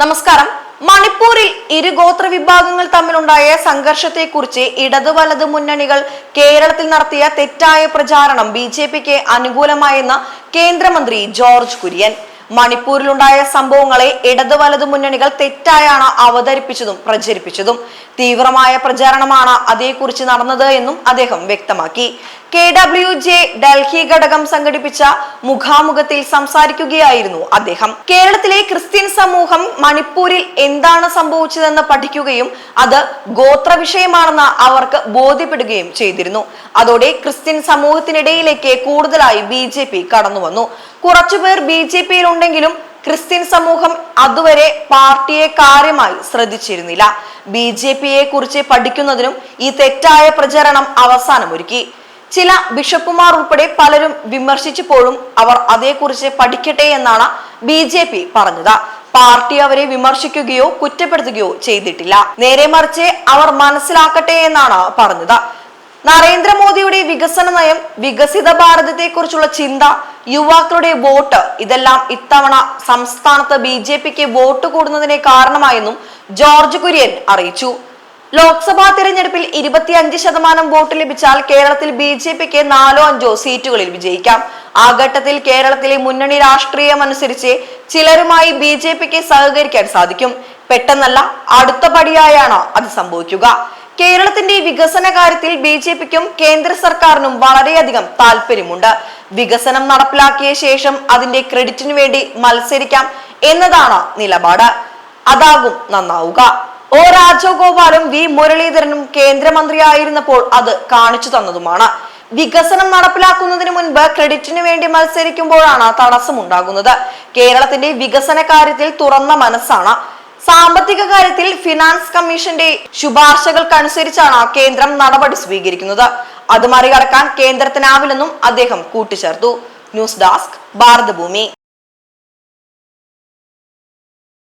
നമസ്കാരം. മണിപ്പൂരിൽ ഇരു ഗോത്ര വിഭാഗങ്ങൾ തമ്മിലുണ്ടായ സംഘർഷത്തെക്കുറിച്ച് ഇടത് വലത് മുന്നണികൾ കേരളത്തിൽ നടത്തിയ തെറ്റായ പ്രചാരണം ബി ജെ പിക്ക് അനുകൂലമായെന്ന് കേന്ദ്രമന്ത്രി ജോർജ് കുര്യൻ. മണിപ്പൂരിലുണ്ടായ സംഭവങ്ങളെ ഇടതു വലതു മുന്നണികൾ തെറ്റായാണ് അവതരിപ്പിച്ചതും പ്രചരിപ്പിച്ചതും. തീവ്രമായ പ്രചാരണമാണ് അതേക്കുറിച്ച് നടന്നത് എന്നും അദ്ദേഹം വ്യക്തമാക്കി. കെ ഡബ്ല്യു ജെ ഡൽഹി ഘടകം സംഘടിപ്പിച്ച മുഖാമുഖത്തിൽ സംസാരിക്കുകയായിരുന്നു അദ്ദേഹം. കേരളത്തിലെ ക്രിസ്ത്യൻ സമൂഹം മണിപ്പൂരിൽ എന്താണ് സംഭവിച്ചതെന്ന് പഠിക്കുകയും അത് ഗോത്ര വിഷയമാണെന്ന് അവർക്ക് ബോധ്യപ്പെടുകയും ചെയ്തിരുന്നു. അതോടെ ക്രിസ്ത്യൻ സമൂഹത്തിനിടയിലേക്ക് കൂടുതലായി ബി ജെ പി കടന്നു വന്നു കുറച്ചുപേർ ബി ജെ പിയിൽ ഉണ്ടെങ്കിലും ക്രിസ്ത്യൻ സമൂഹം അതുവരെ പാർട്ടിയെ കാര്യമായി ശ്രദ്ധിച്ചിരുന്നില്ല. ബി ജെ പിയെ കുറിച്ച് പഠിക്കുന്നതിനും ഈ തെറ്റായ പ്രചരണം അവസാനമൊരുക്കി. ചില ബിഷപ്പുമാർ ഉൾപ്പെടെ പലരും വിമർശിച്ചപ്പോഴും അവർ അതേക്കുറിച്ച് പഠിക്കട്ടെ എന്നാണ് ബി ജെ പി പറഞ്ഞത്. പാർട്ടി അവരെ വിമർശിക്കുകയോ കുറ്റപ്പെടുത്തുകയോ ചെയ്തിട്ടില്ല. നേരെ മറിച്ച് അവർ മനസ്സിലാക്കട്ടെ എന്നാണ് പറഞ്ഞത്. നരേന്ദ്രമോദിയുടെ വികസന നയം വികസിത ഭാരതത്തെ കുറിച്ചുള്ള ചിന്ത യുവാക്കളുടെ വോട്ട് ഇതെല്ലാം ഇത്തവണ സംസ്ഥാനത്ത് ബി ജെ പിക്ക് വോട്ട് കൂടുന്നതിനെ കാരണമായെന്നും ജോർജ് കുര്യൻ അറിയിച്ചു. ലോക്സഭാ തിരഞ്ഞെടുപ്പിൽ ഇരുപത്തിയഞ്ച് ശതമാനം വോട്ട് ലഭിച്ചാൽ കേരളത്തിൽ ബി ജെ പിക്ക് നാലോ അഞ്ചോ സീറ്റുകളിൽ വിജയിക്കാം. ആ ഘട്ടത്തിൽ കേരളത്തിലെ മുന്നണി രാഷ്ട്രീയം അനുസരിച്ച് ചിലരുമായി ബി ജെ പിക്ക് സഹകരിക്കാൻ സാധിക്കും. പെട്ടെന്നല്ല അടുത്ത പടിയായാണ് അത് സംഭവിക്കുക. കേരളത്തിന്റെ വികസന കാര്യത്തിൽ ബി ജെ പിക്കും കേന്ദ്ര സർക്കാരിനും വളരെയധികം താല്പര്യമുണ്ട്. വികസനം നടപ്പിലാക്കിയ ശേഷം അതിന്റെ ക്രെഡിറ്റിനു വേണ്ടി മത്സരിക്കാം എന്നതാണ് നിലപാട്. അതാകും നന്നാവുക. ഒ രാജഗോപാലും വി മുരളീധരനും കേന്ദ്രമന്ത്രിയായിരുന്നപ്പോൾ അത് കാണിച്ചു തന്നതുമാണ്. വികസനം നടപ്പിലാക്കുന്നതിന് മുൻപ് ക്രെഡിറ്റിന് വേണ്ടി മത്സരിക്കുമ്പോഴാണ് തടസ്സമുണ്ടാകുന്നത്. കേരളത്തിന്റെ വികസന കാര്യത്തിൽ തുറന്ന മനസ്സാണ്. സാമ്പത്തിക കാര്യത്തിൽ ഫിനാൻസ് കമ്മീഷന്റെ ശുപാർശകൾക്കനുസരിച്ചാണ് കേന്ദ്രം നടപടി സ്വീകരിക്കുന്നത്. അത് മറികടക്കാൻ കേന്ദ്രത്തിനാവില്ലെന്നും അദ്ദേഹം കൂട്ടിച്ചേർത്തു. News desk Bharatabhoomi.